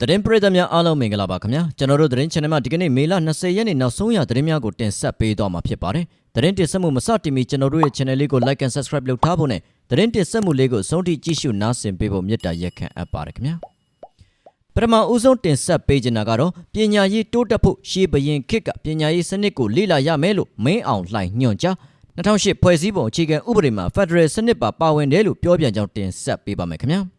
သတင်းပရိသတ်များအားလုံးမင်္ဂလာပါခင်ဗျာကျွန်တော်တို့သတင်း channel မှာဒီကနေ့မေလ20ရက်နေ့နောက်ဆုံးရသတင်းများကိုတင်ဆက်ပေးသွားမှာဖြစ်ပါတယ်သတင်းတင်ဆက်မှုမစတင်မီကျွန်တော်တို့ရဲ့ channel လေးကို like and subscribe လုပ်ထားဖို့နဲ့သတင်းတင်ဆက်မှုလေးကိုအဆုံးထိကြည့်ရှုနားဆင်ပေးဖို့မေတ္တာရက်ခံအပ်ပါတယ်ခင်ဗျာပထမဦးဆုံးတင်ဆက်ပေးချင်တာကတော့ပညာရေးတိုးတက်ဖို့ရှေးဘရင်ခေတ်ကပညာရေးစနစ်ကိုလေ့လာရမယ်လို့မင်းအောင်လှိုင်ညွှန်ကြား2008ဖွဲ့စည်းပုံအခြေခံဥပဒေမှာ Federal စနစ်ပါပါဝင်တယ်လို့ပြောပြန်ကြောင်းတင်ဆက်ပေးပါမယ်ခင်ဗျာ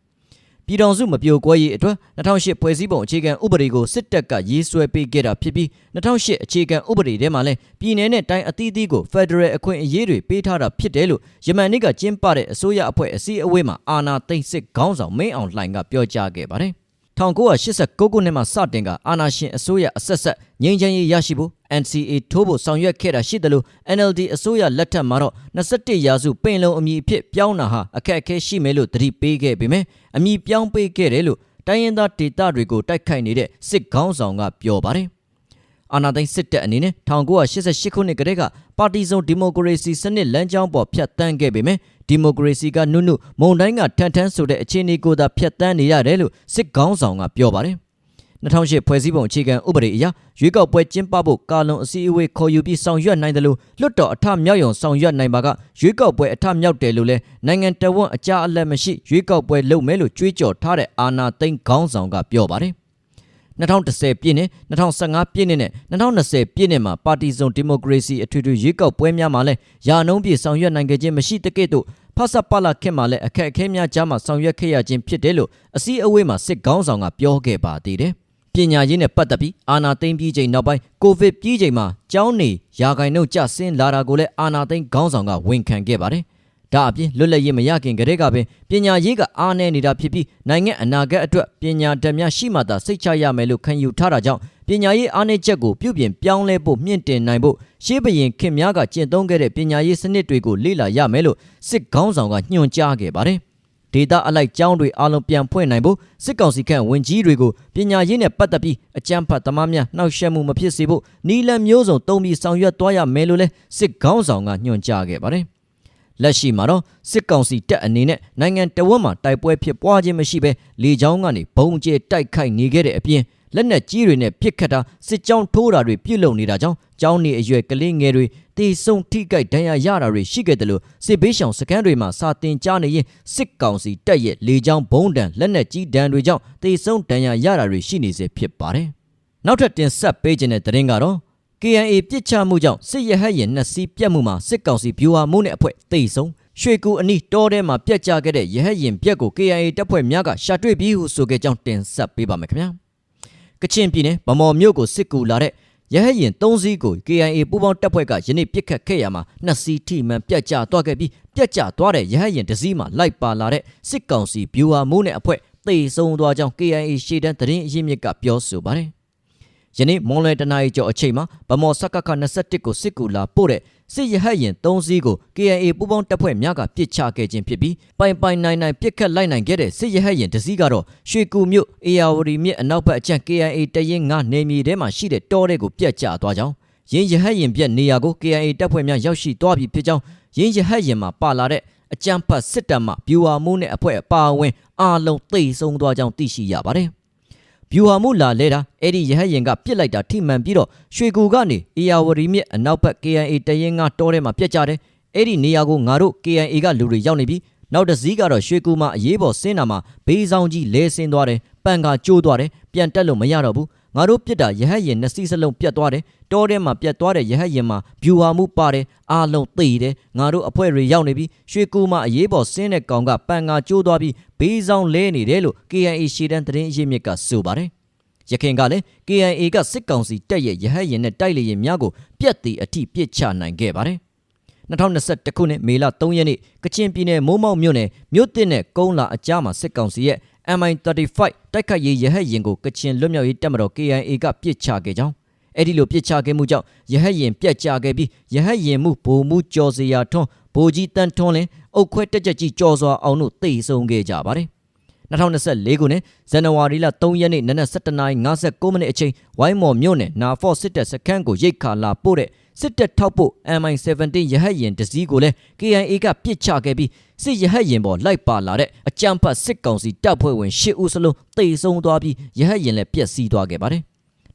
ပြည်တော်စုမပြိုကွဲရေးအတွက်2008ဖွဲ့စည်းပုံအခြေခံဥပဒေကိုစစ်တပ်ကရေးဆွဲပေးခဲ့တာဖြစ်ပြီး2008အခြေခံဥပဒေထဲမှာလည်းပြည်내နဲ့တိုင်းအသီးသီးကို Federal အခွင့်အရေးတွေပေးထားတာဖြစ်တယ်လို့ယမန်နေ့ကကျင်းပတဲ့အစိုးရအဖွဲ့အစည်းအဝေးမှာအာဏာသိမ်းစစ်ခေါင်းဆောင်မင်းအောင်လှိုင်ကပြောကြားခဲ့ပါတယ် 1989ခုနှစ်မှာစတင်ကအာဏာရှင်အစိုးရအဆက်ဆက်ငြိမ်းချမ်းရေးရရှိဖို့ NCA ထိုးဖို့ဆောင်ရွက်ခဲ့တာရှိတယ်လို့ NLD အစိုးရလက်ထက်မှာတော့21ရာစုပင်လုံအမည်အဖြစ်ပြောင်းတာဟာအခက်အခဲရှိမယ်လို့သတိပေးခဲ့ပေမဲ့အမည်ပြောင်းပေးခဲ့တယ်လို့တိုင်းရင်းသားဒေသတွေကိုတိုက်ခိုက်နေတဲ့စစ်ခေါင်းဆောင်ကပြောပါတယ်အာဏာသိမ်းစစ်တပ်အနေနဲ့1988ခုနှစ်ကတည်းကပါတီစုံဒီမိုကရေစီစနစ်လမ်းကြောင်းပေါ်ဖြတ်တန်းခဲ့ပေမဲ့ ဒီမိုကရေစီကနုနုမုံတိုင်းကထန်ထန်းဆိုတဲ့အခြေအနေကိုသာဖြတ်တန်းနေရတယ်လို့စစ်ခေါင်းဆောင်ကပြောပါတယ်2008ဖွဲ့စည်းပုံအခြေခံဥပဒေအရရွေးကောက်ပွဲကျင်းပဖို့ကာလုံအစည်းအဝေးခေါ်ယူပြီးဆောင်ရွက်နိုင်တယ်လို့လွတ်တော်အထမြောက်ရုံဆောင်ရွက်နိုင်ပါကရွေးကောက်ပွဲအထမြောက်တယ်လို့လဲနိုင်ငံတော်ဝန်အကြအလက်မရှိရွေးကောက်ပွဲလုပ်မယ်လို့ကြွေးကြော်ထားတဲ့အာဏာသိမ်းခေါင်းဆောင်ကပြောပါတယ် 2010ပြည့်နှစ်2015ပြည့်နှစ်နဲ့2020ပြည့်နှစ်မှာပါတီစုံဒီမိုကရေစီအထွေထွေရွေးကောက်ပွဲများမှာလဲယာနှုံးပြည့်ဆောင်ရွက်နိုင်ခဲ့ခြင်းမရှိတကဲ့သို့ဖဆပလာခင်မှာလဲအခက်အခဲများကြားမှာဆောင်ရွက်ခဲ့ရခြင်းဖြစ်တယ်လို့အစည်းအဝေးမှာစစ်ခေါင်းဆောင်ကပြောခဲ့ပါသေးတယ်ပညာရေးနဲ့ပတ်သက်ပြီးအာနာသိမ့်ပြီးချိန်နောက်ပိုင်းကိုဗစ်ပြီးချိန်မှာကျောင်းနေရာဂိုင်နှုတ်ကျဆင်းလာတာကိုလည်းအာနာသိမ့်ခေါင်းဆောင်ကဝန်ခံခဲ့ပါတယ်။ ဒါအပြင်လွတ်လပ်ရေးမရခင်ကတည်းကပင်ပညာရေးကအားနည်းနေတာဖြစ်ပြီးနိုင်ငံအနာဂတ်အတွက်ပညာတတ်များရှိမှသာစိတ်ချရမယ်လို့ခံယူထားတာကြောင့်ပညာရေးအားနည်းချက်ကိုပြုပြင်ပြောင်းလဲဖို့မြင့်တင်နိုင်ဖို့ရှေးဘရင်ခင်များကကျင့်သုံးခဲ့တဲ့ပညာရေးစနစ်တွေကိုလေ့လာရမယ်လို့စစ်ခေါင်းဆောင်ကညွှန်ကြားခဲ့ပါတယ်။ဒေတာအလိုက်ကျောင်းတွေအားလုံးပြန်ဖွင့်နိုင်ဖို့စစ်ကောင်စီခန့်ဝင်ကြီးတွေကိုပညာရေးနဲ့ပတ်သက်ပြီးအကြမ်းဖက်သမားများနှောက်ယှက်မှုမဖြစ်စေဖို့နီလန်မျိုးစုံတုံးပြီးဆောင်ရွက်သွားရမယ်လို့လဲစစ်ခေါင်းဆောင်ကညွှန်ကြားခဲ့ပါတယ်။ လက်ရှိမှာတော့စစ်ကောင်စီတပ်အနေနဲ့နိုင်ငံတော်ဝန်မှာတိုက်ပွဲဖြစ်ပွားခြင်းမရှိဘဲလေကြောင်းကနေဘုံကျဲတိုက်ခိုက်နေခဲ့တဲ့အပြင်လက်နက်ကြီးတွေနဲ့ပစ်ခတ်တာစစ်ကြောင်းထိုးတာတွေပြုလုပ်နေတာကြောင့်ကျောင်းနေအရွယ်ကလေးငယ်တွေတေဆုံထိကြိုက်ဒဏ်ရာရတာတွေရှိခဲ့တယ်လို့စစ်ဘေးရှောင်စခန်းတွေမှာစာတင်ကြားနေရင်စစ်ကောင်စီတပ်ရဲ့လေကြောင်းဘုံဒဏ်လက်နက်ကြီးဒဏ်တွေကြောင့်တေဆုံဒဏ်ရာရတာတွေရှိနေစေဖြစ်ပါတယ်။နောက်ထပ်တင်ဆက်ပေးခြင်းတဲ့သတင်းကတော့ KNA ပြစ်ချမှုကြောင့်စစ်ရဟတ်ရင်နှစ်စီးပြတ်မှုမှာစစ်ကောင်စီဗျူဟာမှုနဲ့အဖွဲ့တိတ်ဆုံးရွှေကူအနီးတောထဲမှာပြက်ကျခဲ့တဲ့ရဟတ်ရင်ပြက်ကို KNA တပ်ဖွဲ့များကရှာတွေ့ပြီးဟုဆိုခဲ့ကြောင်းတင်ဆက်ပေးပါမယ်ခင်ဗျာ။ကချင်ပြည်နယ်ဗမော်မြို့ကိုစစ်ကူလာတဲ့ရဟတ်ရင်၃စီးကို KIA ပူးပေါင်းတပ်ဖွဲ့ကယနေ့ပစ်ခတ်ခဲ့ရမှာနှစ်စီးထိမှန်ပြတ်ကျသွားခဲ့ပြီးပြတ်ကျသွားတဲ့ရဟတ်ရင်တစ်စီးမှာလိုက်ပါလာတဲ့စစ်ကောင်စီဗျူဟာမိုးနဲ့အဖွဲ့သေဆုံးသွားကြောင်း KIA ရှေ့တန်းသတင်းအရင်းမြစ်ကပြောဆိုပါတယ် ယနေ့မွန်လွယ်တနာရီကျော်အချိန်မှာဗမော်စကခ21ကိုစစ်ကူလာပို့တဲ့စစ်ရဟတ်ရင်3စီးကို KIA ပူးပေါင်းတပ်ဖွဲ့များကပစ်ချခဲ့ခြင်းဖြစ်ပြီးပိုင်ပိုင်နိုင်နိုင်ပစ်ခတ်လိုက်နိုင်ခဲ့တဲ့စစ်ရဟတ်ရင်တစ်စီးကတော့ရွှေကူမြို့အေယာဝတီမြစ်အနောက်ဘက်အကျန့် KIA တရင်ငါနေမြေထဲမှာရှိတဲ့တောထဲကိုပြတ်ကျသွားကြောင်းရင်းရဟတ်ရင်ပြက်နေရာကို KIA တပ်ဖွဲ့များရောက်ရှိသွားပြီဖြစ်ကြောင်းရင်းရဟတ်ရင်မှာပါလာတဲ့အကြံဖတ်စစ်တပ်မှဗျူဟာမှုနဲ့အဖွဲ့အပါအဝင်အားလုံးသိဆုံးသွားကြောင်းသိရှိရပါတယ်။ ဗျူဟာမှုလာလဲတာအဲ့ဒီရဟတ်ရင်ကပြစ်လိုက်တာထိမှန်ပြီးတော့ရွှေကူကနေအေယာဝတီမြစ်အနောက်ဘက် KNA တရင်ကတောထဲမှာပြက်ကြတယ်အဲ့ဒီနေရာကိုငါတို့ KNA ကလူတွေရောက်နေပြီနောက်တစ်စည်းကတော့ရွှေကူမှာအရေးပေါ်ဆင်းတာမှာဘေးဆောင်ကြီးလဲဆင်းသွားတယ်ပန်ကကျိုးသွားတယ်ပြန်တက်လို့မရတော့ဘူး ငါတို့ပြစ်တာရဟတ်ရင်နှစ်စီးစလုံးပြတ်သွားတယ်တောထဲမှာပြတ်သွားတဲ့ရဟတ်ရင်မှာဗျူဟာမှုပါတယ်အားလုံးသိတယ်ငါတို့အဖွဲ့တွေရောက်နေပြီရွှေကူမှာအရေးပေါ်ဆင်းတဲ့ကောင်ကပန်ကကျိုးသွားပြီးဘေးဆောင်လဲနေတယ်လို့ KNA ရှေ့တန်းသတင်းအရင်းမြစ်ကဆိုပါတယ်ရခင်ကလည်း KIA ကစစ်ကောင်စီတပ်ရဲ့ရဟတ်ရင်နဲ့တိုက်လေရင်များကိုပြက်တီအထိပစ်ချနိုင်ခဲ့ပါတယ်2021ခုနှစ်မေလ3ရက်နေ့ကချင်ပြည်နယ်မိုးမောက်မြို့နယ်မြို့တစ်နဲ့ကုန်းလာအကြားမှာစစ်ကောင်စီရဲ့ MI35 တိုက်ခိုက်ရေးရဟတ်ရင်ကိုကချင်လွတ်မြောက်ရေးတပ်မတော် KIA ကပစ်ချခဲ့ကြောင်းအဲ့ဒီလိုပြစ်ချခဲ့မှုကြောင့်ရဟတ်ရင်ပြက်ကျခဲ့ပြီးရဟတ်ရင်မှုဗိုလ်မှုကျော်စရာထွန်းဗိုလ်ကြီးတန်းထွန်းလင်းအုတ်ခွဲတက်ကြကြီးကျော်စွာအောင်တို့တိတ်ဆုံးခဲ့ကြပါတယ်2024ခုနှစ်ဇန်နဝါရီလ3ရက်နေ့နနက်7:59မိနစ်အချိန်ဝိုင်းမော်မြို့နယ်နာဖော့စစ်တပ်စခန်းကိုရိတ်ခါလာပို့တဲ့ စစ်တပ်ထောက်ဖို့ MI17 ရဟတ်ယာဉ်တစ်စီးကိုလည်း KIA ကပစ်ချခဲ့ပြီးစစ်ရဟတ်ယာဉ်ပေါ်လိုက်ပါလာတဲ့အကြမ်းဖက်စစ်ကောင်စီတပ်ဖွဲ့ဝင်၈ဦးစလုံးတေဆုံးသွားပြီးရဟတ်ယာဉ်လည်းပျက်စီးသွားခဲ့ပါတယ်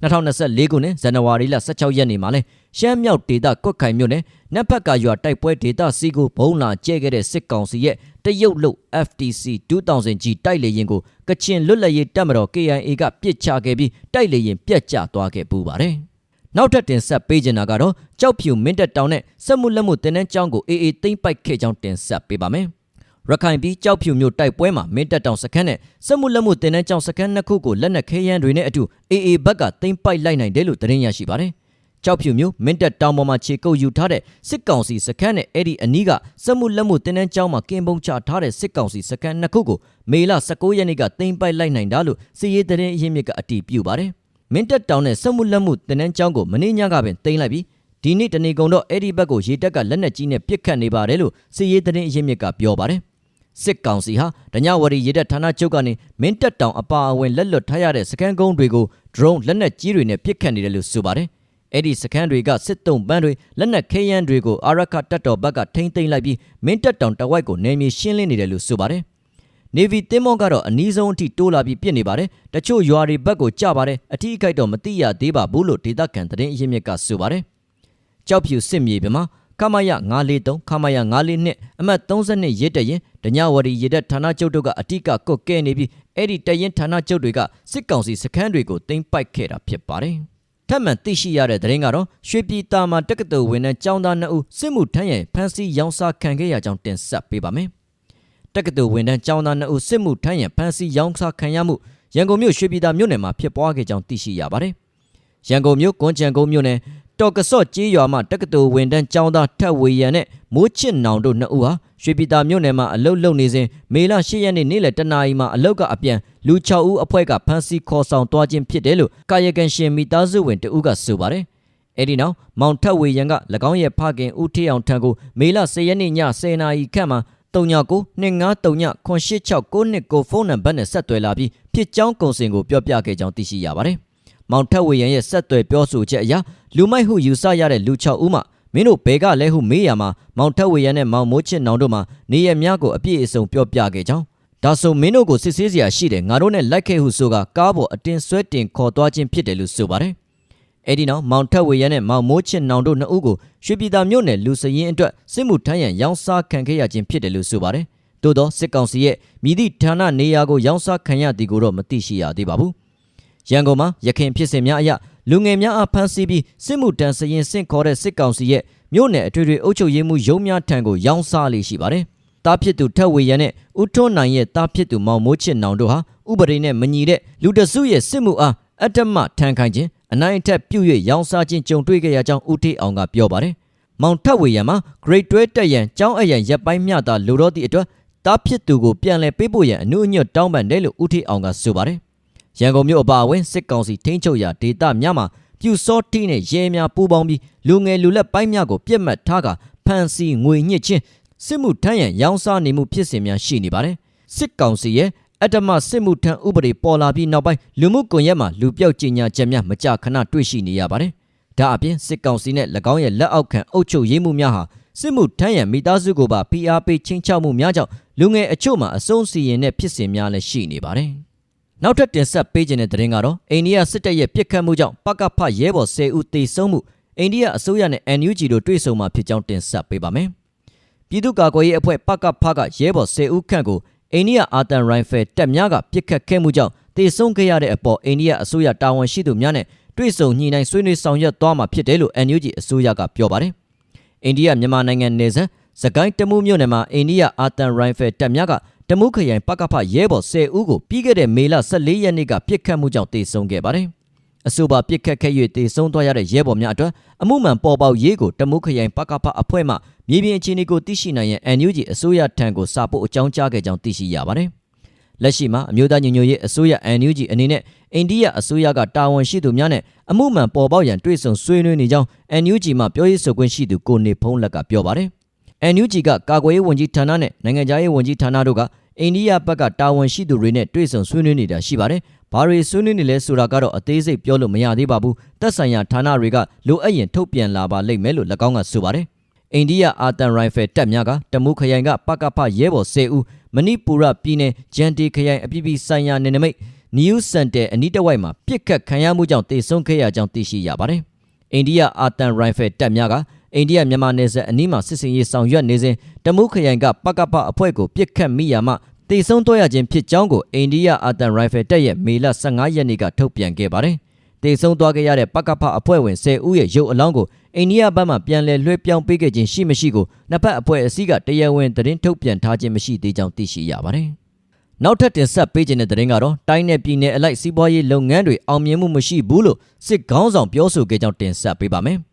2024ခုနှစ်ဇန်နဝါရီလ16ရက်နေ့မှာလဲရှမ်းမြောက်ဒေသကွက်ခိုင်မြို့နယ်နက်ဖက်ကရွာတိုက်ပွဲဒေသစီကိုဘုံလာကျဲခဲ့တဲ့စစ်ကောင်စီရဲ့တရုတ်လုတ် FTC 2000G တိုက်လေယာဉ်ကိုကချင်လွတ်လပ်ရေးတပ်မတော် KIA ကပစ်ချခဲ့ပြီးတိုက်လေယာဉ်ပြက်ကျသွားခဲ့ပူပါတယ်။ နောက်ထပ်တင်ဆက်ပေးချင်တာကတော့ကြောက်ဖြူမင်းတပ်တောင်နဲ့စက်မှုလက်မှုတင်တဲ့ကျောင်းကို AA သိမ့်ပိုက်ခဲ့ကြောင်းတင်ဆက်ပေးပါမယ်။ရခိုင်ပြည်ကြောက်ဖြူမြို့တိုက်ပွဲမှာမင်းတပ်တောင်စခန်းနဲ့စက်မှုလက်မှုတင်တဲ့ကျောင်းစခန်းနှစ်ခုကိုလက်နက်ခဲယမ်းတွေနဲ့အတူ AA ဘက်ကသိမ့်ပိုက်လိုက်နိုင်တယ်လို့သတင်းရရှိပါတယ်။ကြောက်ဖြူမျိုးမင်းတက်တောင်ပေါ်မှာခြေကုပ်ယူထားတဲ့စစ်ကောင်စီစခန်းနဲ့အဲ့ဒီအနီးကစက်မှုလက်မှုတင်းတန်းကျောင်းမှာကင်းပုံချထားတဲ့စစ်ကောင်စီစခန်းနှစ်ခုကိုမေလ19ရက်နေ့ကတင်ပိုက်လိုက်နိုင်တာလို့စီရေးတရင်အရင်းမြစ်ကအတည်ပြုပါတယ်။ မင်းတက်တောင်နဲ့စက်မှုလက်မှုတင်းတန်းကျောင်းကိုမနေ့ညကပင်တင်လိုက်ပြီးဒီနေ့တနေကုန်တော့အဲ့ဒီဘက်ကိုရေတက်ကလက်နက်ကြီးနဲ့ပစ်ခတ်နေပါတယ်လို့စီရေးတရင်အရင်းမြစ်ကပြောပါတယ်။စစ်ကောင်စီဟာဒညဝရီရေတပ်ဌာနချုပ်ကနေမင်းတက်တောင်အပါအဝင်လက်လွတ်ထားရတဲ့စကန်ကုန်းတွေကို drone လက်နက်ကြီးတွေနဲ့ပစ်ခတ်နေတယ်လို့ဆိုပါတယ်။အဲ့ဒီစကန်တွေကစစ်တုံးပန်းတွေလက်နက်ခဲယမ်းတွေကိုအာရခတပ်တော်ဘက်ကထိမ့်သိမ်းလိုက်ပြီးမင်းတက်တောင်တဝိုက်ကိုနယ်မြေရှင်းလင်းနေတယ်လို့ဆိုပါတယ်။ Navy တင်းမောကတော့အနီးဆုံးအထိတိုးလာပြီးပြစ်နေပါတယ်။တချို့ရွာတွေဘက်ကိုကြပါတယ်။အထီးအခိုက်တော့မတိရသေးပါဘူးလို့ဒေသခံသတင်းအရင်းမြစ်ကဆိုပါတယ်။ကြောက်ဖြူစစ်မြေပြင်မှာခမရ943ခမရ942အမှတ်32ရဲတရင်ဒညဝရီရဲတပ်ဌာနချုပ်တို့ကအတိကကွတ်ကဲနေပြီးအဲ့ဒီတရင်ဌာနချုပ်တွေကစစ်ကောင်စီစခန်းတွေကိုတင်ပိုက်ခဲ့တာဖြစ်ပါတယ်။ထပ်မံသိရှိရတဲ့သတင်းကတော့ရွှေပြည်တာမှာတက္ကသိုလ်ဝင်တဲ့ကျောင်းသား2ဦးစစ်မှုထမ်းရန်ဖမ်းဆီးရောင်းစားခံခဲ့ရကြောင်းတင်ဆက်ပေးပါမယ်။ တက္ကသိုလ်ဝင်တဲ့ကျောင်းသား2ဦးစစ်မှုထမ်းရန်ဖမ်းဆီးရောင်းစားခံရမှုရန်ကုန်မြို့ရွှေပြည်တာမြို့နယ်မှာဖြစ်ပွားခဲ့ကြောင်းသိရှိရပါတယ်။ရန်ကုန်မြို့ကွန်ချန်ကုန်းမြို့နယ်တော်ကစော့ကြေးရွာမှာတက္ကသိုလ်ဝင်တန်းကျောင်းသားထက်ဝေရန်နဲ့မိုးချစ်နောင်တို့နှစ်ဦးဟာရွှေပြည်သာမြို့နယ်မှာအလုတ်လုံနေစဉ်မေလ10ရက်နေ့နေ့လယ်တနာရီမှာအလုတ်ကအပြန်လူ6ဦးအဖွဲ့ကဖမ်းဆီးခေါ်ဆောင်သွားခြင်းဖြစ်တယ်လို့ကာယကံရှင်မိသားစုဝင်တဦးကဆိုပါတယ်။အဲဒီနောက်မောင်ထက်ဝေရန်က၎င်းရဲ့ဖခင်ဦးထေးအောင်ထံကိုမေလ10ရက်နေ့ည10နာရီခန့်မှာ 39 2939 986ဖုန်းနံပါတ်နဲ့ဆက်သွယ်လာပြီးဖြစ်ကြောင်းကုန်စင်ကိုပြောပြခဲ့ကြောင်းသိရှိရပါတယ်။မောင်ထက်ဝေရန်ရဲ့ဆက်သွယ်ပြောဆိုချက်အရလူမိုက်ဟုယူဆရတဲ့လူ6ဦးမှမင်းတို့ဘဲကလဲဟုမေးရမှာမောင်ထက်ဝေရန်နဲ့မောင်မိုးချစ်နောင်တို့မှနေရများကိုအပြည့်အစုံပြောပြခဲ့ကြောင်းဒါဆိုမင်းတို့ကိုစစ်ဆေးစရာရှိတယ်ငါတို့နဲ့လိုက်ခဲ့ဟုဆိုကကားပေါ်အတင်းဆွဲတင်ခေါ်သွားခြင်းဖြစ်တယ်လို့ဆိုပါတယ် အဲ့ဒီနောက်မောင်ထက်ဝေရန်နဲ့မောင်မိုးချစ်နောင်တို့နှစ်ဦးကိုရွှေပြည်သာမြို့နယ်လူစရင်အတွက်စစ်မှုထမ်းရန်ရောင်းစားခံခဲ့ရခြင်းဖြစ်တယ်လို့ဆိုပါတယ်။သို့သောစစ်ကောင်စီရဲ့မိသည့်ဌာနနေရာကိုရောင်းစားခံရသည်ကိုတော့မသိရှိရသေးပါဘူး။ရန်ကုန်မှာရခိုင်ဖြစ်စဉ်များအရလူငယ်များအားဖမ်းဆီးပြီးစစ်မှုတန်းစရင်ဆင့်ခေါ်တဲ့စစ်ကောင်စီရဲ့မြို့နယ်အထွေထွေအုပ်ချုပ်ရေးမှူးရုံးများထံကိုရောင်းစားလေးရှိပါတယ်။တားဖြစ်သူထက်ဝေရန်နဲ့ဦးထွန်းနိုင်ရဲ့တားဖြစ်သူမောင်မိုးချစ်နောင်တို့ဟာဥပဒေနဲ့မညီတဲ့လူတစုရဲ့စစ်မှုအားအတ္တမထန်ခိုင်ခြင်း အနိုင်အထက်ပြုတ်၍ရောင်းစားခြင်းကြုံတွေ့ခဲ့ရကြောင်းဦးထေးအောင်ကပြောပါတယ်။မောင်ထက်ဝေရန်မှာ grade 12တက်ရန်ကျောင်းအရန်ရပ်ပိုင်းမြတာလိုတော့သည့်အတွက်တားဖြစ်သူကိုပြန်လည်ပေးပို့ရန်အနုအညွတ်တောင်းပန်တယ်လို့ဦးထေးအောင်ကဆိုပါတယ်။ရန်ကုန်မြို့အပါအဝင်စစ်ကောင်စီထိန်းချုပ်ရာဒေသများမှာပြူစောတိနဲ့ရဲများပူးပေါင်းပြီးလူငယ်လူလက်ပိုင်းများကိုပြစ်မှတ်ထားကဖမ်းဆီးငွေညှစ်ခြင်းစစ်မှုထမ်းရန်ရောင်းစားနေမှုဖြစ်စဉ်များရှိနေပါတယ်စစ်ကောင်စီရဲ့ အတ္တမစစ်မှုထမ်းဥပဒေပေါ်လာပြီးနောက်ပိုင်းလူမှုကွန်ရက်မှာလူပြောက်ကြီးညာချက်များမကြာခဏတွေ့ရှိနေရပါတယ်ဒါအပြင်စစ်ကောင်စီနဲ့၎င်းရဲ့လက်အောက်ခံအုပ်ချုပ်ရေးမှုများဟာစစ်မှုထမ်းရန်မိသားစုကိုပါဖိအားပေးချင်းချောက်မှုများကြောင့်လူငယ်အချို့မှာအဆုံးစီရင်တဲ့ဖြစ်စဉ်များလည်းရှိနေပါတယ်နောက်ထပ်တင်ဆက်ပေးခြင်းတဲ့သတင်းကတော့အိန္ဒိယစစ်တပ်ရဲ့ပြစ်ခတ်မှုကြောင့်ပကဖရဲဘော်10ဦးသေဆုံးမှုအိန္ဒိယအစိုးရနဲ့ NUG တို့တွေ့ဆုံမှာဖြစ်ကြောင်းတင်ဆက်ပေးပါမယ်။ပြည်သူ့ကာကွယ်ရေးအဖွဲ့ပကဖကရဲဘော်10ဦးခန့်ကို အိန္ဒိယအာတန်ရိုင်ဖယ်တပ်များကပြစ်ခတ်ခဲ့မှုကြောင့်သေဆုံးခဲ့ရတဲ့အပေါ်အိန္ဒိယအစိုးရတာဝန်ရှိသူများနဲ့တွေ့ဆုံညှိနှိုင်းဆွေးနွေးဆောင်ရွက်သွားမှာဖြစ်တယ်လို့ NUG အစိုးရကပြောပါတယ်။အိန္ဒိယမြန်မာနိုင်ငံနယ်စပ်စကိုင်းတမှုမြို့နယ်မှာအိန္ဒိယအာတန်ရိုင်ဖယ်တပ်များကတမုခရိုင်ပကဖရဲဘော်10ဦးကိုပြီးခဲ့တဲ့မေလ14ရက်နေ့ကပြစ်ခတ်မှုကြောင့်တေဆုံးခဲ့ပါတယ်။ အဆိုပါပြစ်ခတ်ခဲ့၍တေဆုံးသွားရတဲ့ရဲဘော်များအတွက်အမှုမှန်ပေါ်ပေါက်ရေးကိုတမုခရိုင်ပကဖအဖွဲ့မှမြေပြင်အခြေအနေကိုသိရှိနိုင်ရန် NUG အစိုးရထံကိုစာပို့အကြောင်းကြားခဲ့ကြောင်းသိရှိရပါတယ်။လက်ရှိမှာအမျိုးသားညီညွတ်ရေးအစိုးရ NUG အနေနဲ့အိန္ဒိယအစိုးရကတာဝန်ရှိသူများနဲ့အမှုမှန်ပေါ်ပေါက်ရန်တွေ့ဆုံဆွေးနွေးနေကြောင်း NUG မှပြောရေးဆိုခွင့်ရှိသူကိုနေဖုံးလက်ကပြောပါတယ်။ NUG ကကာကွယ်ရေးဝန်ကြီးဌာနနဲ့နိုင်ငံခြားရေးဝန်ကြီးဌာနတို့က အိန္ဒိယဘက်ကတာဝန်ရှိသူတွေနဲ့တွေ့ဆုံဆွေးနွေးနေတာရှိပါတယ်။ဘာတွေဆွေးနွေးနေလဲဆိုတာကတော့အသေးစိတ်ပြောလို့မရသေးပါဘူး။သက်ဆိုင်ရာဌာနတွေကလိုအပ်ရင်ထုတ်ပြန်လာပါလိမ့်မယ်လို့၎င်းကဆိုပါတယ်။အိန္ဒိယအာတန်ရိုင်ဖယ်တပ်များကတမူခရိုင်ကပကဖရဲဘော်10ဦးမဏိပူရပြည်နယ်ဂျန်တီခရိုင်အပြည်ပြည်ဆိုင်ရာနယ်နိမိတ်နယူးစန်တယ်အနီးတစ်ဝိုက်မှာပြစ်ခတ်ခံရမှုကြောင့်တေဆုံးခဲ့ရကြောင်းသိရှိရပါတယ်။အိန္ဒိယအာတန်ရိုင်ဖယ်တပ်များကအိန္ဒိယမြန်မာနယ်စပ်အနီးမှာစစ်စင်ရေးဆောင်ရွက်နေစဉ်တမူခရိုင်ကပကဖအဖွဲ့ကိုပြစ်ခတ်မိရာမှ တေဆုံးတော့ရခြင်းဖြစ်ကြောင်းကိုအိန္ဒိယအာတန်ရိုင်ဖယ်တပ်ရဲ့မေလ15ရက်နေ့ကထုတ်ပြန်ခဲ့ပါတယ်။တေဆုံးသွားခဲ့ရတဲ့ပကဖအဖွဲ့ဝင်10ဦးရဲ့ရုပ်အလောင်းကိုအိန္ဒိယဘက်မှပြန်လည်လွှဲပြောင်းပေးခဲ့ခြင်းရှိမရှိကိုနှစ်ဖက်အဖွဲ့အစည်းကတရားဝင်သတင်းထုတ်ပြန်ထားခြင်းမရှိသေးကြောင်းသိရှိရပါတယ်။နောက်ထပ်တင်ဆက်ပေးခြင်းတဲ့သတင်းကတော့တိုင်းနယ်ပြည်နယ်အလိုက်စီးပွားရေးလုပ်ငန်းတွေအောင်မြင်မှုမရှိဘူးလို့စစ်ခေါင်းဆောင်ပြောဆိုခဲ့ကြောင်းတင်ဆက်ပေးပါမယ်။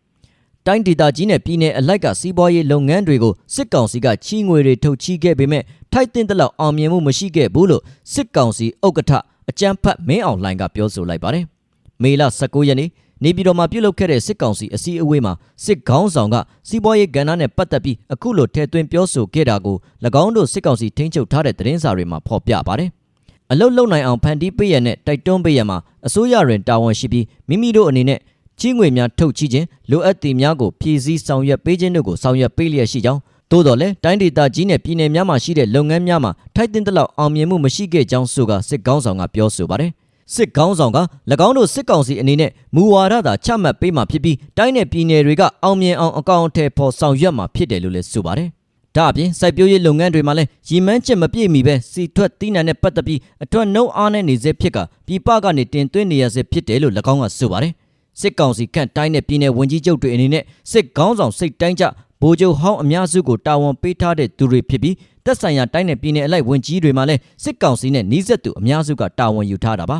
တိုင်းဒေသကြီးနဲ့ပြည်နယ်အလိုက်ကစီးပွားရေးလုပ်ငန်းတွေကိုစစ်ကောင်စီကချီးငွေတွေထုတ်ချီးခဲ့ပေမဲ့ထိုက်တင်တဲ့လောက်အောင်မြင်မှုမရှိခဲ့ဘူးလို့စစ်ကောင်စီဥက္ကဋ္ဌအကြံဖတ်မင်းအောင်လှိုင်ကပြောဆိုလိုက်ပါတယ်။မေလ19ရက်နေ့နေပြည်တော်မှာပြုလုပ်ခဲ့တဲ့စစ်ကောင်စီအစည်းအဝေးမှာစစ်ခေါင်းဆောင်ကစီးပွားရေးကဏ္ဍနဲ့ပတ်သက်ပြီးအခုလိုထဲသွင်းပြောဆိုခဲ့တာကို၎င်းတို့စစ်ကောင်စီထိန်းချုပ်ထားတဲ့သတင်းစာတွေမှာဖော်ပြပါတယ်။အလုတ်လုံနိုင်အောင်ဖန်တီးပေးရတဲ့တိုက်တွန်းပေးရမှာအစိုးရရင်တာဝန်ရှိပြီးမိမိတို့အနေနဲ့ ကြီးငွေများထုတ်ချီးခြင်းလိုအပ်သည်များကိုဖြည့်ဆည်းဆောင်ရွက်ပေးခြင်းတို့ကိုဆောင်ရွက်ပေးလျက်ရှိကြောင်းသို့တော်လည်းတိုင်းဒေသကြီးနဲ့ပြည်နယ်များမှာရှိတဲ့လုပ်ငန်းများမှာထိုက်တင်တဲ့လောက်အောင်မြင်မှုမရှိခဲ့ကြောင်းဆိုကစစ်ကောင်းဆောင်ကပြောဆိုပါတယ်စစ်ကောင်းဆောင်က၎င်းတို့စစ်ကောင်စီအနေနဲ့မူဝါဒသာချမှတ်ပေးမှဖြစ်ပြီးတိုင်းနယ်ပြည်နယ်တွေကအောင်မြင်အောင်အကောင့်အထည်ဖော်ဆောင်ရွက်မှာဖြစ်တယ်လို့လည်းဆိုပါတယ်ဒါအပြင်စိုက်ပျိုးရေးလုပ်ငန်းတွေမှာလည်းရည်မှန်းချက်မပြည့်မီပဲစီထွက်တီးနှံနဲ့ပတ်သက်ပြီးအထွတ်နှုတ်အားနဲ့နေစေဖြစ်ကပြည်ပကနေတင်သွင်းနေရစေဖြစ်တယ်လို့၎င်းကဆိုပါတယ် စစ်ကောင်စီခန့်တိုင်းနဲ့ပြည်နယ်ဝန်ကြီးချုပ်တွေအနေနဲ့စစ်ကောင်းဆောင်စိတ်တိုင်းကြဗိုလ်ချုပ်ဟောင်းအများစုကိုတာဝန်ပေးထားတဲ့သူတွေဖြစ်ပြီးတက်ဆိုင်ရာတိုင်းနဲ့ပြည်နယ်အလိုက်ဝန်ကြီးတွေမှာလည်းစစ်ကောင်စီနဲ့နှီးဆက်သူအများစုကတာဝန်ယူထားတာပါ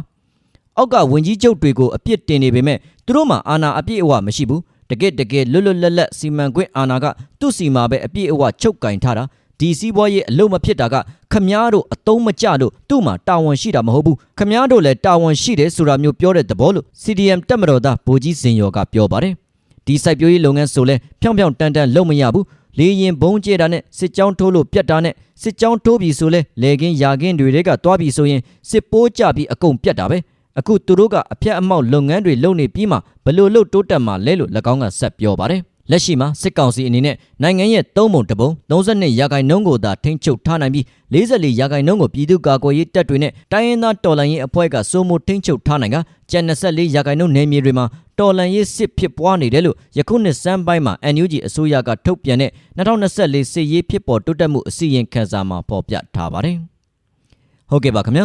အောက်ကဝန်ကြီးချုပ်တွေကိုအပြစ်တင်နေပေမဲ့သူတို့မှာအာဏာအပြည့်အဝမရှိဘူးတကယ်တကယ်လွတ်လွတ်လပ်လပ်စီမံခွင့်အာဏာကသူ့စီမှာပဲအပြည့်အဝချုပ်ကင်ထားတာ ဒီစီးပွားရေးအလုံးမဖြစ်တာကခမားတို့အတုံးမကြလို့သူ့မှာတာဝန်ရှိတာမဟုတ်ဘူးခမားတို့လည်းတာဝန်ရှိတယ်ဆိုတာမျိုးပြောတဲ့သဘောလို့ CDM တက်မတော်သားဗိုလ်ကြီးစင်ရော်ကပြောပါတယ်ဒီစိုက်ပျိုးရေးလုပ်ငန်းဆိုလဲဖြောင်းဖြောင်းတန်တန်လုပ်မရဘူးလေရင်ဘုံကျဲတာနဲ့စစ်ကြောင်းထိုးလို့ပြတ်တာနဲ့စစ်ကြောင်းထိုးပြီဆိုလဲလေကင်းယာကင်းတွေကသွားပြီဆိုရင်စစ်ပိုးကြပြီးအကုန်ပြတ်တာပဲအခုသူတို့ကအပြတ်အမောက်လုပ်ငန်းတွေလုပ်နေပြီးမှဘလို့လို့တိုးတက်မှလဲလို့၎င်းကဆက်ပြောပါတယ် လက်ရှိမှာစစ်ကောင်စီအနေနဲ့နိုင်ငံရဲ့သုံးပုံတစ်ပုံ32ရာခိုင်နှုန်းကိုသာထိန်းချုပ်ထားနိုင်ပြီး44ရာခိုင်နှုန်းကိုပြည်သူ့ကာကွယ်ရေးတပ်တွေနဲ့တိုင်းရင်းသားတော်လှန်ရေးအဖွဲ့ကစိုးမိုးထိန်းချုပ်ထားနိုင်ကကျန်24ရာခိုင်နှုန်းနယ်မြေတွေမှာတော်လှန်ရေးစစ်ဖြစ်ပွားနေတယ်လို့ယခုနှစ်စမ်းပိုင်းမှာ NUG အစိုးရကထုတ်ပြန်တဲ့2024စစ်ရေးဖြစ်ပေါ်တိုးတက်မှုအစီရင်ခံစာမှာဖော်ပြထားပါတယ်ဟုတ်ကဲ့ပါခင်ဗျာ